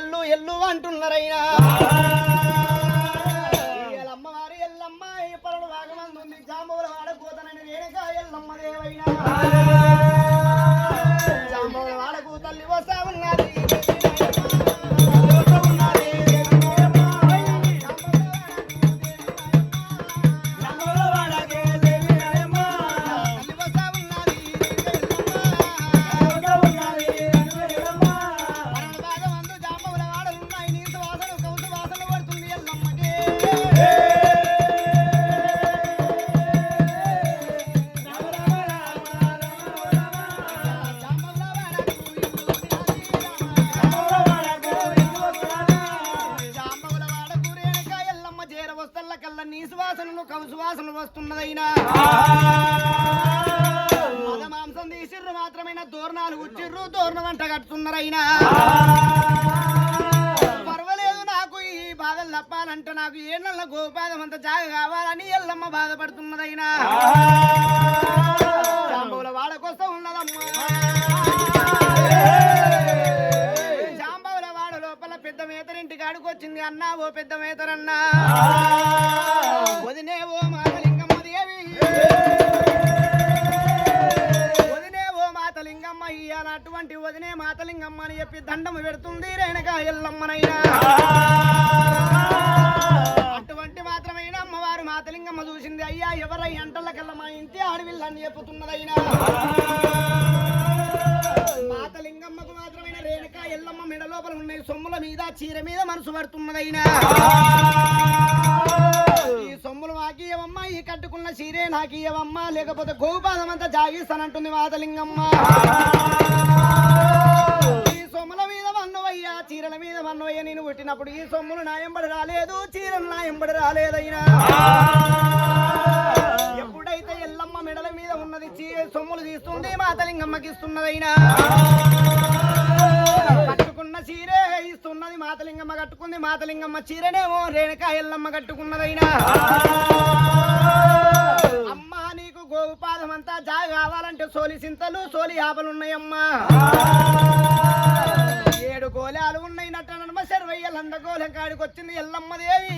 ఎల్లు ఎల్లు అంటున్నారైనా. ఇవాళ అమ్మవారి ఎల్లమ్మ ఈ పరుడు భాగమంది ఉంది. జాంబవుల వాడకూతనని వేడుక ఎల్లమ్మ దేవైనా. పెద్ద మేతరింటి కాడికి వచ్చింది అన్నా ఓ పెద్ద మేతరన్నా వదినే ఓ మాతలింగమ్మ దేవి. వదినే ఓ మాతలింగమ్మ ఇయ్యాల అటువంటి వదినే మాతలింగమ్మ అని చెప్పి దండం పెడుతుంది రేణుక ఎల్లమ్మనైనా. అటువంటి మాత్రమైన అమ్మవారు మాతలింగమ్మ చూసింది అయ్యా ఎవరై అంటలకల్లా మా ఇంటి ఆడవిల్లని చెప్పుతున్నదైనా. మాతలింగమ్మకు మాత్రమైన రేణుక ఎల్లమ్మ మెడ లోపల ఉన్నాయి సొమ్ముల మీద చీర మీద మనసు పడుతున్నదైనా ఈ సొమ్ములు నాకీయవమ్మ ఈ కట్టుకున్న చీరే నాకీయవమ్మ లేకపోతే గోపాదం అంతా జాగిస్తానంటుంది మాతలింగమ్మ ఈ సొమ్ముల మీద మన్నవయ్యా చీరల మీద మన్నవయ్య నేను పుట్టినప్పుడు ఈ సొమ్ములు నాయంబడి రాలేదు చీరలు నాయంబడి రాలేదైనా మల్లమ్మ మెడల మీద ఉన్నది సొమ్ములు తీస్తుంది మాతలింగమ్మకి ఇస్తున్నదైనా కట్టుకున్న చీరే ఇస్తున్నది మాతలింగమ్మ కట్టుకుంది మాతలింగమ్మ చీరనేమో రేణుక ఎల్లమ్మ కట్టుకున్నదైనా. అమ్మా నీకు గోపాదం అంతా జాగ కావాలంటే సోలి సింతలు సోలి ఆపలున్నాయమ్మా ఏడు గోళాలు ఉన్నాయి నట్టనమ్మ శర్వయ్యలు అందగోళం కాడికి వచ్చింది ఎల్లమ్మ దేవి.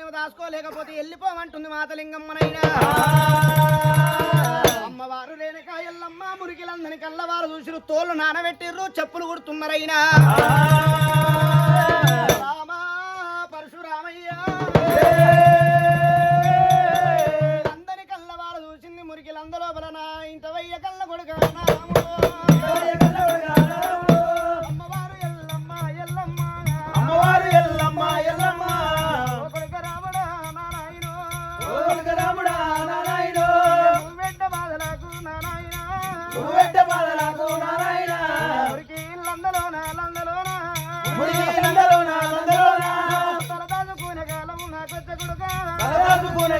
నువ్వు దాచుకోలేకపోతే వెళ్ళిపోమంటుంది మాతలింగమ్మనైనా. అమ్మవారు రేణుక ఎల్లమ్మ మురికిలందని కళ్ళవారు చూసిరు తోలు నానబెట్టిర్రు చెప్పులు కుడుతున్నారైనా. రామా పరశురామయ్య. అందరి కళ్ళవారు చూసింది మురికిలందరూ బలనా ఇంత వయ్య కళ్ళ కొడుకు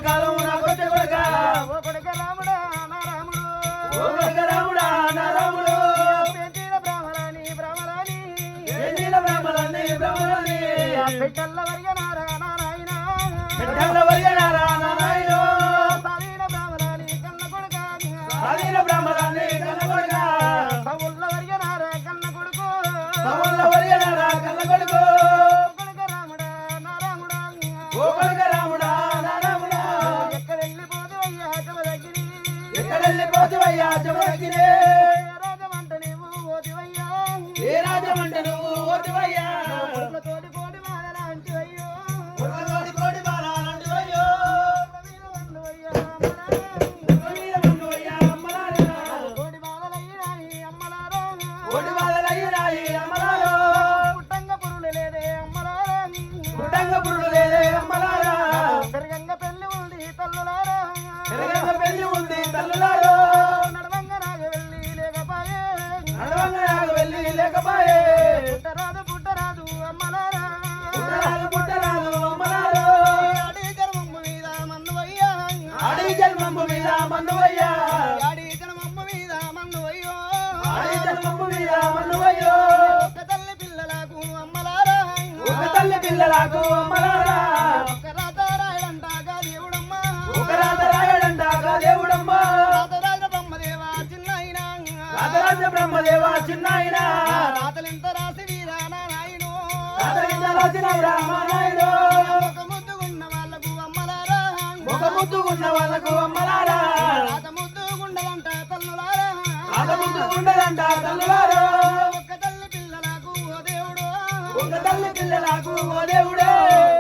కాలం నా కొట్ట కొడక. ఓ కొడుక రాముడా నా రాముడు ఓలక రాముడా నారాముడు. పెంచిన బ్రాహ్మణాని బ్రాహ్మణాని. ఎన్నిల బ్రహ్మలన్నీ బ్రహ్మలని పెట్టల్ల వర్గనారా నారాయణ. పెట్టల వయ్యనారా మన్నువయ్యా. ఆడి జనమమ్మ మీద మన్నువయ్యో. అడవి జన్మము మీద మన్నువయ్యో. ఒక్క తల్లి పిల్లలకు అమ్మలారా. ఒక తల్లి పిల్లలకు అమ్మలారా. ఒక్క రాత రాయడంటాగా దేవుడమ్మ. ఒక రాత రాయడంటాగా దేవుడమ్మా బ్రహ్మదేవ చిన్నైనా రాతరాజ బ్రహ్మదేవ చిన్నాయన. రాతలింత రాసి వీరానా నాయను. రాతలింత రాసిన రామానాయుడు ముద్దుకున్న వాళ్ళకు అమ్మలారా. రాత ముద్దుగుండలంట తల్లులారా. రాత ముద్దుకుండదంట తల్లులారు. ఒక్క తల్లి పిల్లలకు ఓ దేవుడు. ఒక తల్లి పిల్లలకు ఓ దేవుడే.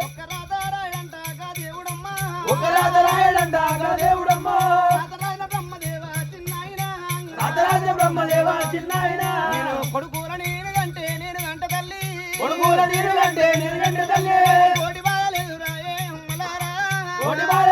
ఒక్క రాధారాయంట గా దేవుడమ్మా. ఒక రాజరాయుడంట ఆ దేవుడమ్మో. రాతరాయన బ్రహ్మదేవ చిన్నాయన. రాజరాజ బ్రహ్మదేవ చిన్నాయన. నేను కొడుకుల నేను గంటే నేను గంట తల్లి. కొడుకుల నీరుగంటే నీరుగంటే తల్లి. కోటి బాధలేదు రాయే అమ్మలారా. కోటి బాధలేదు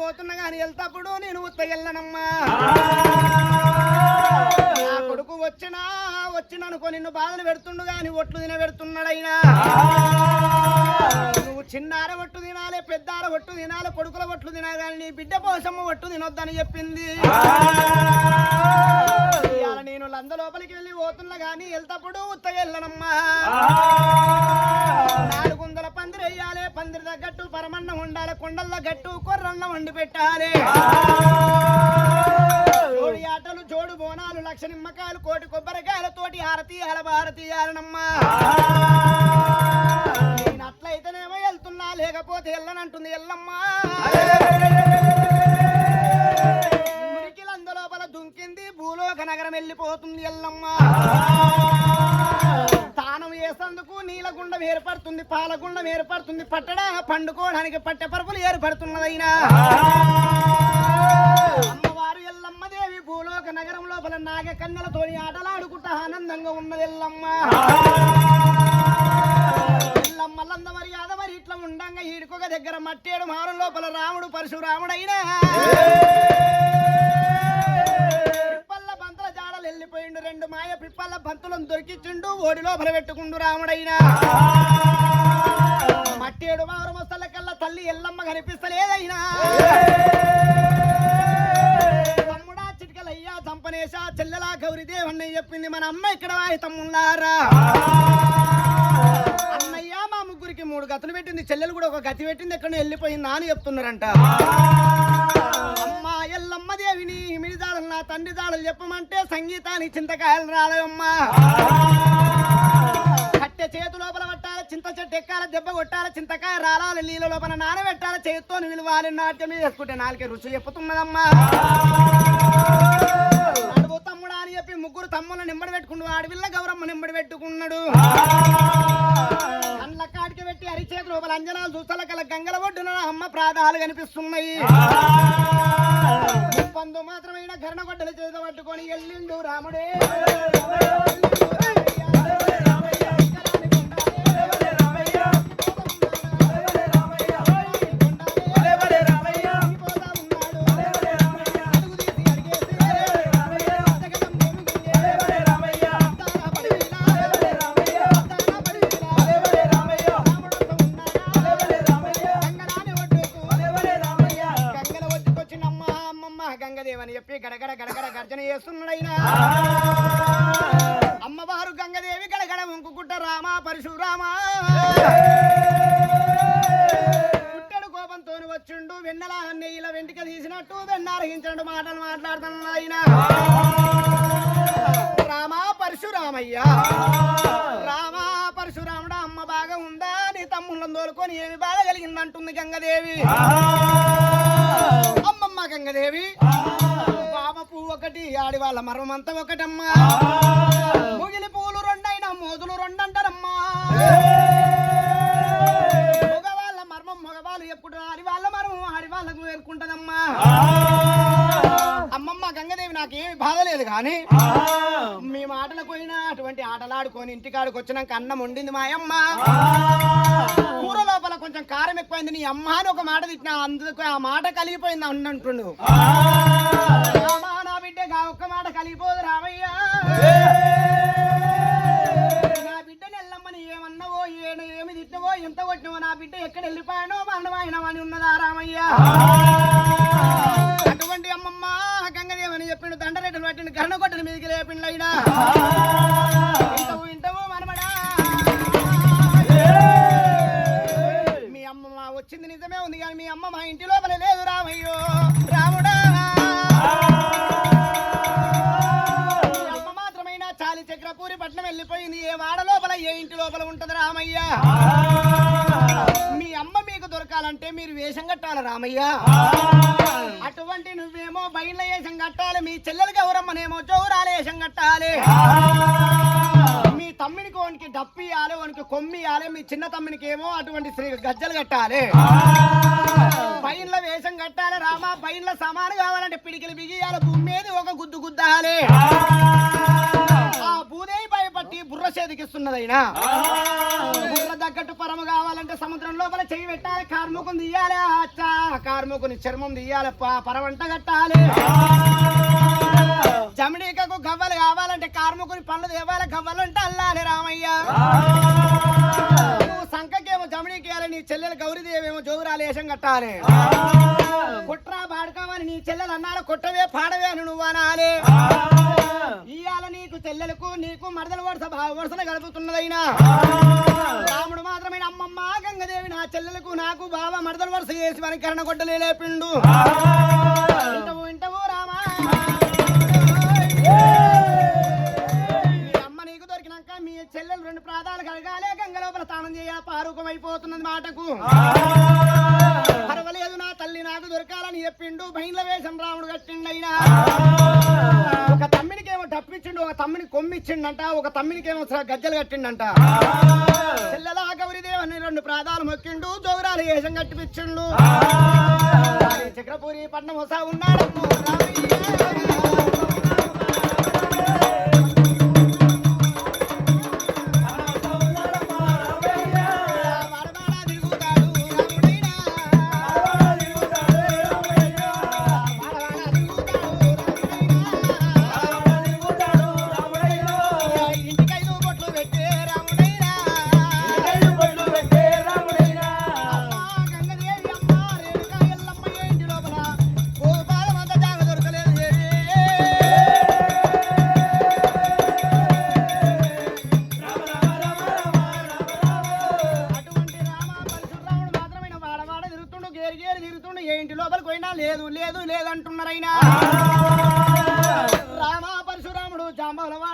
పోతున్నా గాని వెళ్తాప్పుడు నేను ఉత్త వెళ్ళనమ్మా నా కొడుకు వచ్చినా వచ్చిననుకో నిన్ను బాధలు పెడుతుండు గాని ఒట్లు తిన పెడుతున్నాడైనా నువ్వు చిన్నార ఒట్టు తినాలి పెద్దార ఒట్టు తినాలి కొడుకుల ఒట్లు తినాలి కానీ నీ బిడ్డ పోసమ్మ ఒట్టు తినొద్దని చెప్పింది. నేను లంద లోపలికి వెళ్ళి పోతున్నా గాని వెళ్తప్పుడు ఉత్తగా వెళ్ళనమ్మా నాలుగు వందల పందిరి వేయాలి పందిరి తగ్గట్టు పరమన్నం ఉండాలి కొండల గట్టు కొర్రన్న వండి పెట్టాలి. జోడి ఆటలు జోడు బోనాలు లక్ష నిమ్మకాయలు కోటి కొబ్బరికాయల తోటి హారతి హల భారతి ఆలనమ్మా నేను అట్లయితేనేమో వెళ్తున్నా లేకపోతే వెళ్ళనంటుంది లోపల దుంకింది భూలోక నగరం వెళ్ళిపోతుంది ఎల్లమ్మా. తానం వేసేందుకు నీలగుండం ఏర్పడుతుంది పాలగుండం ఏర్పడుతుంది పట్టడా పండుకోవడానికి పట్టె పరుపులు ఏర్పడుతున్నదైనా. అమ్మవారు ఎల్లమ్మ దేవి భూలోక నగరం లోపల నాగ కన్నెలతోని ఆటలాడుకుంటా ఆనందంగా ఉన్నది ఎల్లమ్మ. ఎల్లమ్మ లంద మర్యాద మరి ఇట్లా ఉండంగా ఈడుకొక దగ్గర మట్టేడు మారు లోపల రాముడు పరశురాముడైనా. పిప్పల్ల బంతుల జాడలు వెళ్ళిపోయిండు. రెండు మాయ పిప్పల్ల బంతులను దొరికిచ్చిండు. ఓడిలో లోపల రాముడైనా. మట్టేడు మారు మొసల కల్లా తల్లి ఎల్లమ్మ కనిపిస్తలేదైనా. తమ్ముడా చిటికలయ్యా చంపనేశా చెల్లెలా గౌరీదేవన్న చెప్పింది మన అమ్మ ఇక్కడ వాయి తమ్ముళ్ళారా? అన్నయ్య మా ముగ్గురికి మూడు గతులు పెట్టింది. చెల్లెలు కూడా ఒక గతి పెట్టింది. ఎక్కడ వెళ్ళిపోయిందా అని చెప్తున్నారంట. ఎల్లమ్మ దేవిని హిమిడి దాడలు నా తండ్రి దాడలు చెప్పమంటే సంగీతాన్ని చింతకాయలు రాలేవమ్మా. కట్టె చేతు లోపల పట్టాలి చింత చెట్టు ఎక్కాలి దెబ్బ కొట్టాలి చింతకాయ రాలాలి నీళ్ళ లోపల నానబెట్టాలి చేతితో విలువాలి నాట్యం మీద వేసుకుంటే నాలుగే రుచి చెప్పుతున్నదమ్మా. అని చెప్పి ముగ్గురు తమ్ముళ్ళు నిమ్మడి పెట్టుకుండు. ఆడవిల్ల గౌరమ్మ నిమ్మడి పెట్టుకున్నాడు. కండ్ల పెట్టి అరిచేతి లోపల అంజనాలు చూస్తల కల గంగల ఒడ్డున అమ్మ ప్రాధాలు కనిపిస్తున్నాయి. పందు మాత్రమైన గరణ గొడ్డలు చేత పట్టుకొని వెళ్ళిండు రాముడే. రామ పరశురామయ్య. రామ పరశురాముడా అమ్మ బాగా ఉందా? నీ తమ్ముళ్ళని తోలుకొని ఏమి బాధ కలిగిందంటుంది గంగదేవి? అమ్మమ్మ గంగదేవి. పామ పువ్వు ఒకటి ఆడి వాళ్ళ మర్మమంతా ఒకటమ్మా. ముగిలి పూలు రెండైనా మోదులు రెండంటారమ్మా. మగవాళ్ళు ఎప్పుడు ఆడి వాళ్ళ మర్మం ఆడి వాళ్ళకు వేరుకుంటదమ్మా అమ్మమ్మ గంగదేవి నా మాకేమి బాధ లేదు కానీ మీ మాటలకు పోయినా అటువంటి ఆటలాడుకొని ఇంటికాడికి వచ్చినాక అన్నం వండింది మా అమ్మ. కూర లోపల కొంచెం కారం ఎక్కువైంది నీ అమ్మ అని ఒక మాట తిట్టినా అందుకు ఆ మాట కలిగిపోయింది అన్నంటుండు నా బిడ్డగా ఒక్క మాట కలిగిపోదు రామయ్య. ఏమి తిట్టవో ఎంత కొట్టినవో నా బిడ్డ ఎక్కడ వెళ్ళిపోయానో మరణమైనా అని ఉన్నదా రామయ్య? అటువంటి అమ్మమ్మ గంగదేవని చెప్పిండు దండరెడ్డిని పట్టిండు గన్న కొట్టని మీదకి లేపిండు అయినా ఇంటవు ఇంటవు మనమడా. మీ అమ్మమ్మ వచ్చింది నిజమే ఉంది కానీ మీ అమ్మ మా ఇంటి లోపల లేదు రామయ్యో. రాముడా. చాలి పట్నం వెళ్ళిపోయింది. ఏ వాడ లోపల ఏ ఇంటి లోపల ఉంటది రామయ్య? మీ అమ్మ మీకు దొరకాలంటే మీరు వేషం కట్టాలి రామయ్య. అటువంటి నువ్వేమో బయట వేషం కట్టాలి మీ చెల్లెలు గౌరమ్మనేమో చౌరాల వేషం కట్టాలి. మీ తమ్మినికి వానికి డప్పు ఇవ్వాలి వానికి కొమ్మి ఇవ్వాలి మీ చిన్న తమ్మినికి ఏమో అటువంటి శ్రీ గజ్జలు కట్టాలి. పైన్ల వేషం కట్టాలి రామా పైన్ల సమానం కావాలంటే పిడికిలు బిగియాలి భూమి మీద ఒక గుద్దు గుద్దాలి. భూదేవి భయపట్టి బుర్ర చేతికిస్తున్నదైనా బుర్ర తగ్గట్టు పరమ కావాలంటే సముద్రం లోపల చెయ్యి పెట్టాలి కార్ముకుని తీయాలి అచ్చా. కార్ముకుని చర్మం తీయాలి పరవంట కట్టాలి. జమిడీకకు గవ్వలు కావాలంటే కార్ముకుని పళ్ళు తేవాలి గవ్వలంటే అల్లాలి రామయ్య. ఇయ్యాలి, నీ చెల్లెలు గౌరీదేవేమో జోగురాలు వేషం కట్టాలి. కుట్రా పాడుకోమని నీ చెల్లెలు అన్నాడు కొట్టవే పాడవే అని నువ్వు అనాలి. ఇవాళ నీకు చెల్లెలకు నీకు మరదల వరుస వరుసలు గడుపుతున్నదైనా రాముడు మాత్రమే అమ్మమ్మ గంగదేవి నా చెల్లెలకు నాకు బావ మరదల వరుస చేసి మన కరణ కొట్టలే లేపిండు. ఇంటవు ఇంటవు మాటకు. పర్వాలేదు నా తల్లి నాకు దొరకాలని చెప్పిండు. బయట వేషం రాముడు కట్టిండైనా ఒక తమ్మినికేమో డప్పించిండు ఒక తమ్మిని కొమ్మిచ్చిండంట ఒక తమ్మినికేమో స- గజ్జలు కట్టిండంట. చెల్లెలా గౌరీదేవని రెండు ప్రాధాలు మొక్కిండు జోగురాలు వేషం కట్టిపించిండు చక్రపూరి పట్నం వసా ఉన్నాడు పరశురాముడు జాంబల వాడకు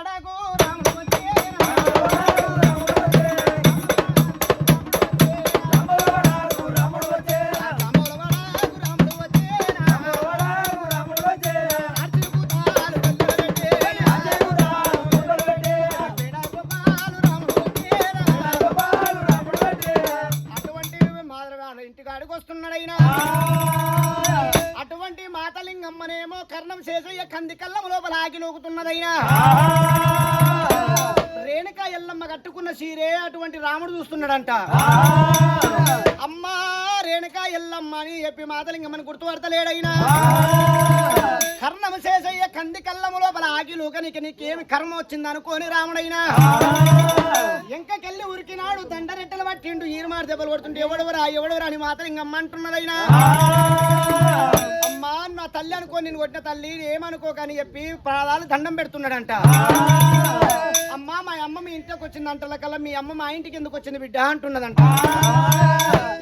అమ్మా రేణుక ఎల్లమ్మ అని చెప్పి మాతలింగమ్మని గుర్తుపడతలేడైనా కర్ణం శేషయ్య కంది కళ్ళము లోపల ఆగి నూకనికి నీకేమి కర్మ వచ్చింది అనుకోని రాముడైనా ఎంకకెళ్ళి ఉరికినాడు దండరెట్టలు పట్టిండు ఈరుమారు దెబ్బలు కొడుతుంటే ఎవడెవరా ఎవడెవరా అని మాత్రం ఇంక అమ్మంటున్నదైనా అమ్మా నా తల్లి అనుకో నేను కొట్టిన తల్లి ఏమనుకోకని చెప్పి ప్రాణాలు దండం పెడుతున్నాడంట. అమ్మా మా అమ్మ మీ ఇంట్లోకి వచ్చిందంట కల్లా మీ అమ్మ మా ఇంటికి ఎందుకు వచ్చింది బిడ్డ అంటున్నదంట.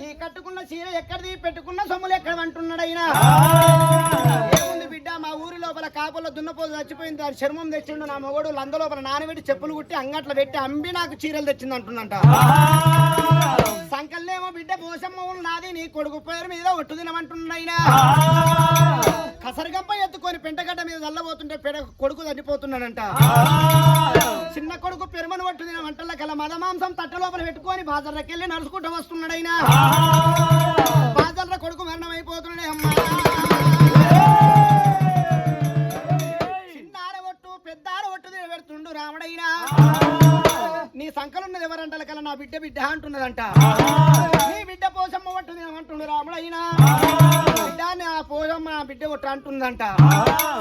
ఈ కట్టుకున్న చీర ఎక్కడిది? పెట్టుకున్న సొమ్ములు ఎక్కడ అంటున్నాడైనా ఏముంది బిడ్డ మా ఊరి లోపల కాపుల దున్నపోదు చచ్చిపోయింది దాని చర్మం తెచ్చిండు నా మొగడు లంద లోపల నానబెట్టి చెప్పులు కుట్టి అంగట్లో పెట్టి అమ్మి నాకు చీరలు తెచ్చింది అంటుందంట సంకల్లేమో బిడ్డ పోసమ్మ ఊరు నాది నీ కొడుకు పేరు మీద ఒట్టు తినమంటున్నాయినా కసరగంప ఎత్తుకొని పెంటగడ్డ మీద చల్లబోతుంటే పెడ కొడుకు చనిపోతున్నాడంట. చిన్న కొడుకు పెరుమను పట్టు తిన వంటల కల మదమాంసం తట్ట లోపల పెట్టుకొని బాజర్రకెళ్ళి నడుచుకుంటూ వస్తున్నాడు అయినా బాజర్ర కొడుకు మరణం అయిపోతున్నాడే అమ్మా. చిన్న ఆరబొట్టు పెద్ద ఆరబొట్టు పెడుతుండు రాముడైనా నీ సంకలున్నది ఎవరంటల కల నా బిడ్డ బిడ్డ అంటున్నదంట. కొట్ట అంటుందంట.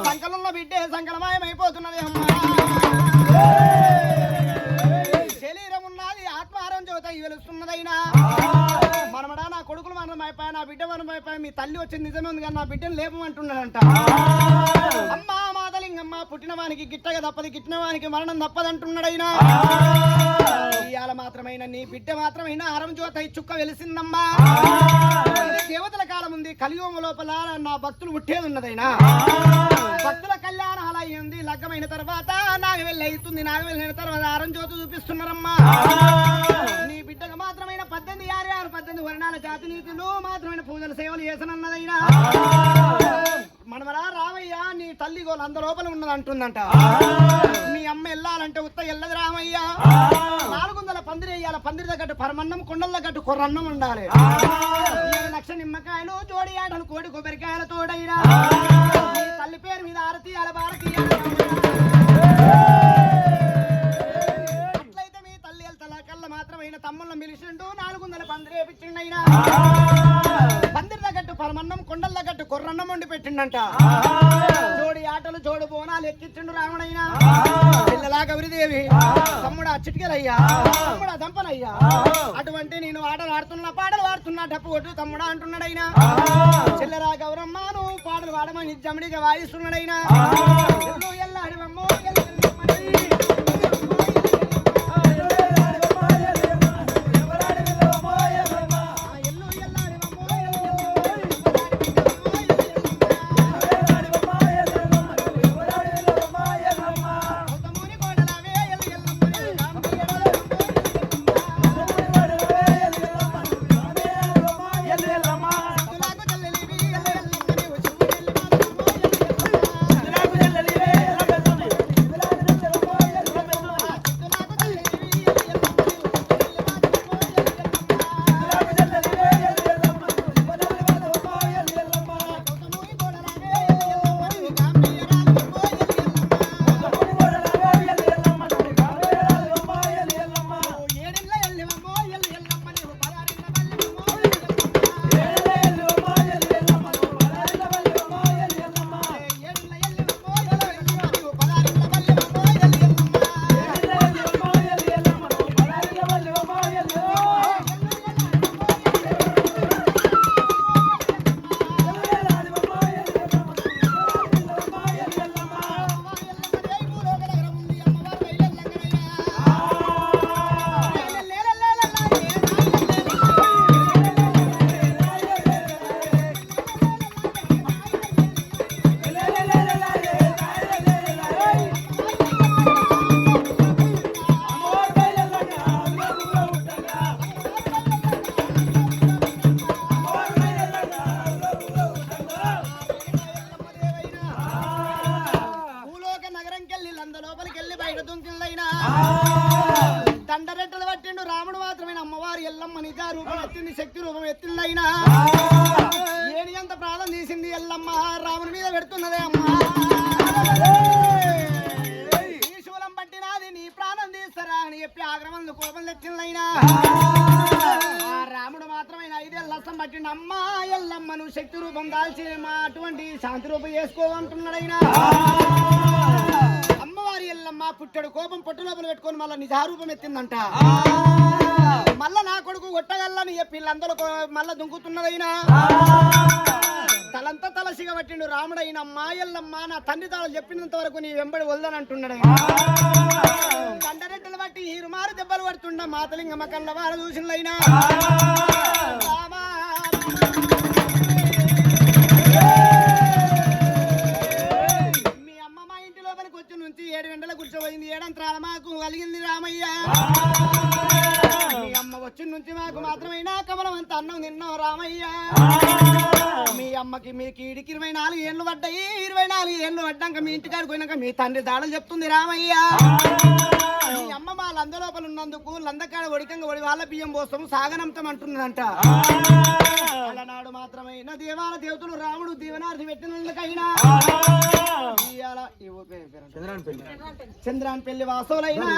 సంకలున్న బిడ్డే సంకలమాయమైపోతున్నది అమ్మా. శరీరం ఉన్నది ఆత్మారం జ్యోత వెలుస్తున్నదైనా మనమడా నా కొడుకులు మనమైపోయా నా బిడ్డ మనమైపోయా మీ తల్లి వచ్చింది నిజమే ఉంది కానీ నా బిడ్డను లేపమంటున్నాడంట. అమ్మా మాదలింగమ్మ పుట్టిన వానికి గిట్టగా తప్పది గిట్టిన వానికి మరణం తప్పదంటున్నాడైనా. ఇవాళ మాత్రమైనా నీ బిడ్డ మాత్రమైనా అరం జ్యోత చుక్క వెలిసిందమ్మా. దేవతల కాలం ఉంది కలియోమ లోపల నా భక్తులు పుట్టేది ఉన్నదైనా భక్తుల కళ్యాణం అలా అయింది లగ్గమైన తర్వాత నాగవెల్లి అవుతుంది నాగవెల్లిన తర్వాత అరం జ్యోతి చూపిస్తున్నారమ్మా. నీ పద్దెనిమిది ఆరు ఆరు పద్దెనిమిది వర్ణాల జాతి నీతులు మాత్రమైన పూజల సేవలు చేసనన్నదైనా. మనమరా రామయ్య నీ తల్లి గోలు అంత లోపల ఉన్నది అంటుందంట మీ అమ్మ వెళ్ళాలంటే ఉత్త వెళ్ళదు రామయ్య. నాలుగు వందల పందిరి వేయాలి పందిరి తగ్గట్టు పరమన్నం కొండల తగ్గట్టు కొర్రన్నం ఉండాలి. లక్ష నిమ్మకాయలు జోడి ఆటలు కోడి కొబ్బరికాయల తోడైనా. తల్లి పేరు మీద ఆరతి అల మాత్రమైన తమ్ముళ్ళ మిలిసిండు నాలుగు వందల పందిరి వేపించిండైనా పందిరి తగ్గట్టు పరమన్నం కొండల తగ్గట్టు కొర్రన్నం వండి పెట్టిండంట. జోడి ఆటలు జోడు బోనాలు ఎక్కించిండు రావణయ్యా. పిల్లలా గౌరీదేవి తమ్ముడా చిటికలయ్యా. తమ్ముడా దంపనయ్యా అటువంటి నేను ఆటలు ఆడుతున్నా పాటలు ఆడుతున్నా డప్పు కొట్టు తమ్ముడా అంటున్నాడైనా చిల్లరా గౌరమ్మ నువ్వు పాటలు పాడమని జమిడిగా వాయిస్తున్నాడైనా ఎల్లు ఎల్లాడివమ్మో, నమ్మ ఎల్లమ్మను శక్తి రూపం దాల్చినమా అటువంటి శాంతి రూపం చేసుకో అంటున్నాడైనా అమ్మవారి ఎల్లమ్మ పుట్టడు కోపం పొట్టు లోపల పెట్టుకొని మళ్ళీ నిజారూపం ఎత్తిందంట. మళ్ళా నా కొడుకు కొట్టగల్లని చెప్పి వీళ్ళందరూ మళ్ళా దుంకుతున్నదైనా తలంతా తలసిగా పట్టిండు రాముడైన మా ఎల్లమ్మ నా తండ్రి తాను చెప్పినంత వరకు నీ వెంబడి వల్దనంటున్నాడు దండరెట్టలు బట్టి ఈరుమారు దెబ్బలు పడుతుండ మాతలింగమ్మ కళ్ళ వారు చూసినైనా కూర్చోబోయింది మాకు కలిగింది రామయ్య. మీ అమ్మ వచ్చి నుంచి మాకు మాత్రమైనా కమలం అంత అన్నం తిన్నాం రామయ్య. మీ అమ్మకి మీకు కీడికి ఇరవై నాలుగు ఏళ్ళు పడ్డాయి. ఇరవై నాలుగు ఏళ్ళు పడ్డాక మీ ఇంటికాడికి పోయినాక మీ తండ్రి దాడలు చెప్తుంది రామయ్య. మీ అమ్మ మా లంద లోపల ఉన్నందుకు లందకాడ ఒడికంగా ఒడి వాళ్ళ బియ్యం పోస్తాము సాగనంతం అంటున్నదంట. అలనాడు మాత్రమైన దేవాల దేవతలు రాముడు దీవనార్థి పెట్టినందుకైనా. చంద్రాన్ పెళ్ళి వాసవులైనా